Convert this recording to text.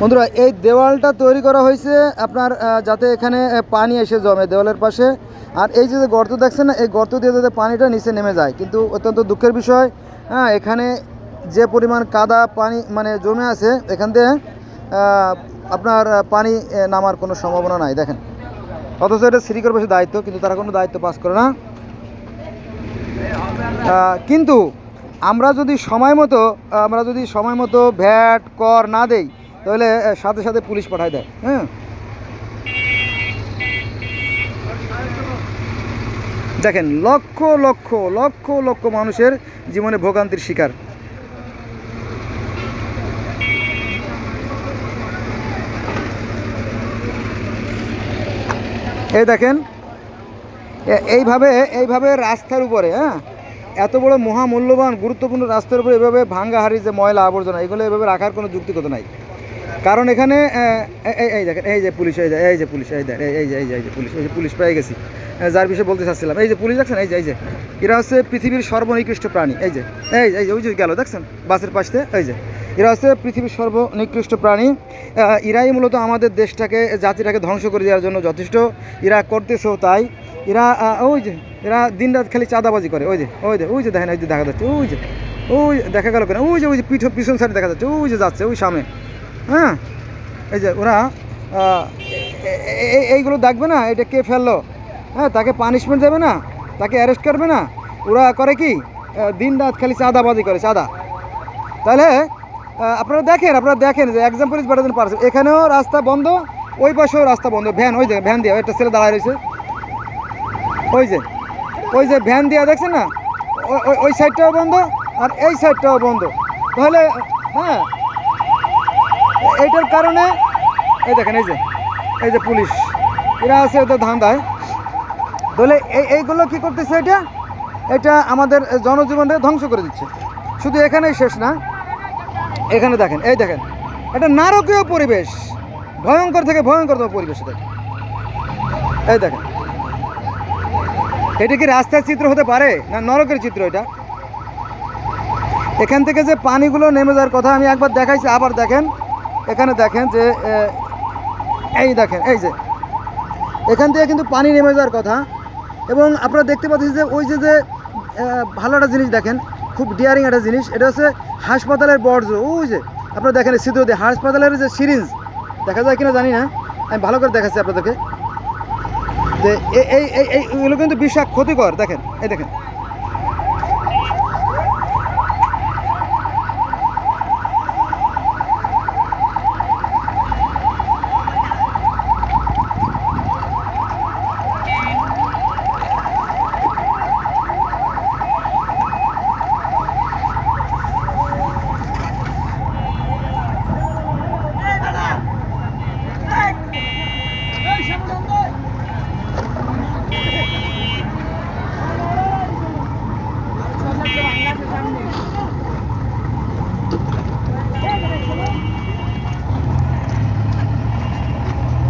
বন্ধুরা এই দেওয়ালটা তৈরি করা হয়েছে আপনার যাতে এখানে পানি এসে জমে দেওয়ালের পাশে। আর এই যে গর্ত দেখছেন না এই গর্ত দিয়ে যাতে পানিটা নিচে নেমে যায় কিন্তু অত্যন্ত দুঃখের বিষয় হ্যাঁ এখানে যে পরিমাণ কাদা পানি মানে জমে আছে এখান আহ, আপনার পানি নামার কোনো সম্ভাবনা নাই দেখেন। অথচ এটা সিটি কর্পোরেশনের দায়িত্ব কিন্তু তারা কোনো দায়িত্ব পাস করে না। কিন্তু আমরা যদি সময় মতো আমরা যদি সময় মতো ভ্যাট কর না দেই তাহলে সাথে সাথে পুলিশ পাঠায় দেয়। হ্যাঁ? দেখেন, লক্ষ লক্ষ লক্ষ লক্ষ মানুষের জীবনে ভোগান্তির শিকার। এই দেখেন এইভাবে এইভাবে রাস্তার উপরে হ্যাঁ? এত বড় মহামূল্যবান, গুরুত্বপূর্ণ রাস্তার উপরে এভাবে ভাঙ্গা হাড়ি যে ময়লা আবর্জনা এগুলো এভাবে রাখার কোনো যুক্তিগত নাই। কারণ এখানে এই- এই- এই দেখেন, এই যে পুলিশ, এই যে এই যে পুলিশ, এই দেখেন, এই- এই যে এই যে এই যে পুলিশ, এই যে পুলিশ পেয়ে গেছি। যার বিষয়ে বলতে চাচ্ছিলাম, এই যে পুলিশ দেখছেন, এই যে এই যে, এরা হচ্ছে পৃথিবীর সর্বনিকৃষ্ট প্রাণী, এই যে, এই এই যে, ওই যে গেল, দেখছেন, বাসের পাশে, এই যে, এরা হচ্ছে পৃথিবীর সর্বনিকৃষ্ট প্রাণী। এরাই মূলত আমাদের দেশটাকে, জাতিটাকে ধ্বংস করে দেওয়ার জন্য যথেষ্ট এরা করতেছেও তাই। এরা ওই যে, এরা দিন রাত খালি চাঁদাবাজি করে, ওই যে ওই যে ওই যে দেখেন ওই যে দেখা যাচ্ছে, ওই যে, ওই দেখা গেল কেন, ওই যে ওই যে পিঠ, পিছন সাইডে দেখা যাচ্ছে, ওই যে যাচ্ছে, ওই সামনে। হ্যাঁ? এই যে ওরা এইগুলো দেখবে না, এটা কে ফেলল? হ্যাঁ তাকে পানিশমেন্ট দেবে না, তাকে অ্যারেস্ট করবে না। ওরা করে কি? দিন রাত খালি চাঁদাবাজি করে, চাঁদা। তাহলে আপনারা দেখেন আপনারা দেখেন যে example is better than person এখানেও রাস্তা বন্ধ, ওই পাশেও রাস্তা বন্ধ। ভ্যান, ওই যে, ভ্যান দিয়ে, একটা ছেলে দাঁড়ায় রয়েছে। ওই যে ওই যে ভ্যান দিয়ে দেখছেন না? ওই- সাইডটাও বন্ধ আর এই সাইডটাও বন্ধ। তাহলে হ্যাঁ এইটার কারণে, এই দেখেন, এই যে এই যে পুলিশ। এরা আছে ওদের ধান্দায়। তাহলে এই, এইগুলো কি করতেছে এটা? এটা আমাদের জনজীবনকে ধ্বংস করে দিচ্ছে। শুধু এখানেই শেষ না, এখানে দেখেন, এই দেখেন এটা নারকীয় পরিবেশ, ভয়ঙ্কর থেকে ভয়ঙ্করতম পরিবেশ এটা। এই দেখেন, এটা কি রাস্তার চিত্র হতে পারে না নরকের চিত্র এটা? এখান থেকে যে পানিগুলো নেমে যাওয়ার কথা আমি একবার দেখাইছি, আবার দেখেন এখানে দেখেন যে এই দেখেন, এই যে। এখান থেকে কিন্তু পানি নেমে যাওয়ার কথা। এবং আপনারা দেখতে পাচ্ছেন যে, ওই যে যে ভালো একটা জিনিস দেখেন, খুব ডিয়ারিং একটা জিনিস। এটা হচ্ছে হাসপাতালের বর্জ্য। ওই যে, আপনারা দেখেন সিদ্ধ দিয়ে হাসপাতালের যে সিরিঞ্জ দেখা যায় কিনা জানি না। আমি ভালো করে দেখাচ্ছি আপনাদেরকে। যে এই এই এই এইগুলো কিন্তু বিশাক ক্ষতিকর। দেখেন, এই দেখেন।